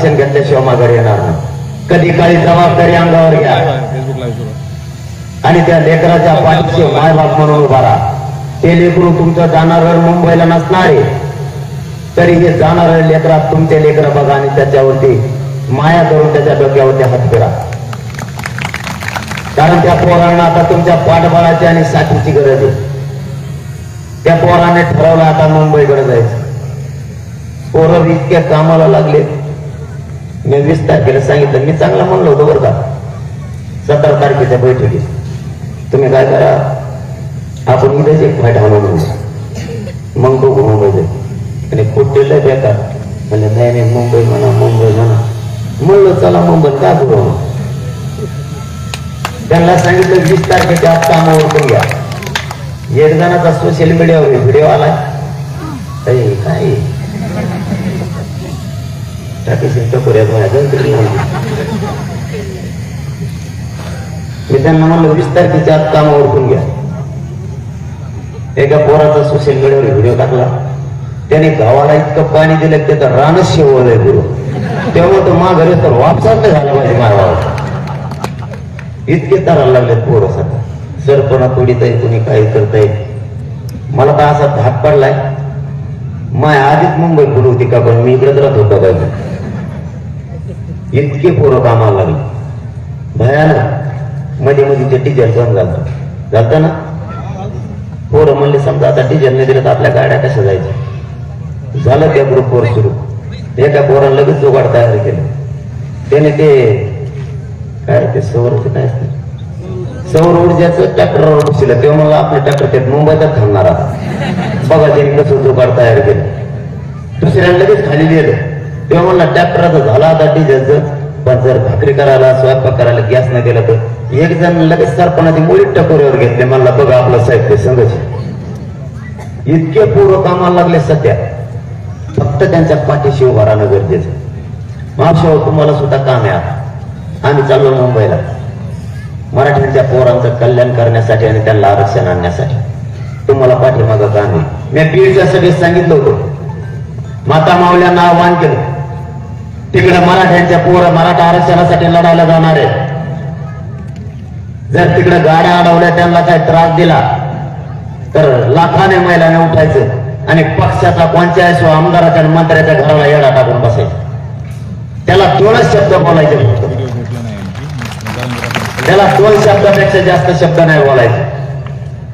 आरक्षण घेतल्याशिवाय माघार येणार नाही. कधी काळी जबाबदारी अंगावर घ्या. आणि त्या लेकराच्या पाठीशी मायबाप म्हणून उभा राहा. ते लेकरू तुमचं जाणार मुंबईला नसणार. आहे तरी हे जाणार लेकरात तुमचे लेकर बघा आणि त्याच्यावरती माया करून त्याच्या डोक्यावरती हात फिरा. कारण त्या पोरांना आता तुमच्या पाठबळाची आणि साथीची गरज आहे. त्या पोराने ठरवलं आता मुंबईकडे जायचं. पोरं इतक्या कामाला लागले. मी वीस तारखेला सांगितलं मी चांगला म्हणलो होतो बरं का. सतरा तारखेच्या बैठकीत. तुम्ही काय करा आपण उद्याच एक फायदा म्हणून मग बघू मुंबईचे आणि कुठेलं बेकार. म्हणजे नाही नाही मुंबई म्हणा मुंबई म्हणा. म्हणलं चला मुंबई का करू त्यांना सांगितलं वीस तारखेच्या आत कामावर पण घ्या. एक जणाचा सोशल मीडियावर व्हिडिओ आलाय. काय? टाकीशी टकोऱ्यात मी त्यांना म्हणलं वीस तारखेच्या आत कामावर पण घ्या एका पोराचा सोशल मीडियावर व्हिडिओ टाकला त्याने गावाला इतकं पाणी दिलं त्याचं रानच शेवलंय गुरु तेव्हा तो माघारी तर वापसाच नाही झाला पाहिजे मागावर इतके तारायला लागले पोरं सध्या सरपणा पीडित आहे कुणी काही करताय मला तर असा धाक पडलाय माय आधीच मुंबई पुढे होती का पण मी इकडेच राहत होता पाहिजे इतके पोरं कामाला लागले. भयानकमध्ये मध्ये ते डिझेल बंद झालं झालं ना? पोरं म्हणले समजा आता डिझेल नाही दिलं तर आपल्या गाड्या कशा जायच्या? झालं त्या ग्रुपवर सुरू. एका पोरानं लगेच जुगाड तयार केलं. त्याने ते काय ते सौर काय असतं? सौर ऊर्जाचं ट्रॅक्टरवर बसलं तेव्हा मला आपलं ट्रॅक्टर ते मुंबईतच थांबणार आता. बघा त्याने कसं जुगाड तयार केलं. दुसऱ्यानं लगेच खाली लिहिलं तेव्हा म्हणला ट्रॅक्टरचं झाला आता डिझेलचं. पण जर भाकरी करायला स्वयंपाक करायला गॅस न दिला तर. एक जण लगेच सरपणाची मुळी टकोरीवर घेतले. म्हणला बघा आपलं साहित्य संघच इतके पूर्व कामाला लागले सध्या. फक्त त्यांच्या पाठीशी उभा राहणं गरजेचं मावशावर तुम्हाला सुद्धा काम आहे आम्ही चाललो मुंबईला. मराठ्यांच्या पोरांचं कल्याण करण्यासाठी आणि त्यांना आरक्षण आणण्यासाठी. तुम्हाला पाठीमागं काम आहे. मी बीडच्या सभेत सांगितलं होतं. माता माऊल्यांना आव्हान केलं. तिकडे मराठ्यांच्या पोरं मराठा आरक्षणासाठी लढायला जाणार आहे जर तिकडे गाड्या अडवल्या त्यांना काय त्रास दिला तर लाखाने महिलाने उठायचं आणि पक्षाचा पंचायत सो आमदाराच्या आणि मंत्र्याच्या घराला येडा टाकून बसायचं. त्याला दोनच शब्द बोलायचे त्याला दोन शब्दापेक्षा जास्त शब्द नाही बोलायचे.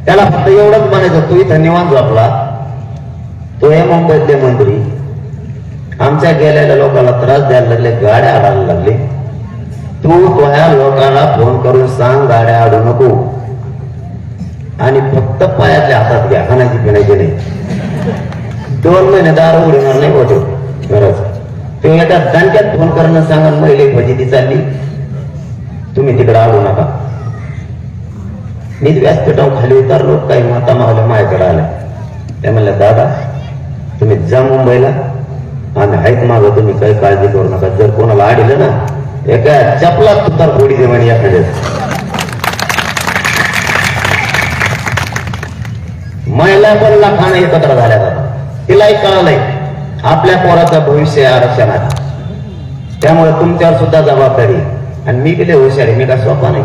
त्याला फक्त एवढंच म्हणायचं तू इथं निवांत आपला तो हे मुंबईतले मंत्री आमच्या गेलेल्या लोकांना त्रास द्यायला लागले गाड्या आडायला लागले. तू तुझ्या लोकांना फोन करून सांग गाड्या आडू नको. आणि फक्त पायातल्या हातात घ्या खाण्याची पिण्याची नाही. दोन महिने दार उडणार नाही होतो खरंच. तो एका दणक्यात फोन करणं सांगा महिले फजिती चालली. तुम्ही तिकडे आडू नका. मी व्यासपीठावर खाली उतरलो काही माता मावल्या माझ्याकडे आल्या. त्या म्हणल्या दादा तुम्ही जा मुंबईला. आम्ही आहेत मागं? तुम्ही काही काळजी करू नका. जर कोणाला आडलं ना एका चपलात तुतार गोडी दे म्हणे एखाद्या महिला पण खाणं एकत्र झाल्या जातात तिलाही कळालंय. आपल्या पोराचं भविष्य आहे आरक्षणात त्यामुळे तुमच्यावर सुद्धा जबाबदारी आणि मी किती हुशार आहे. मी का सोपा नाही.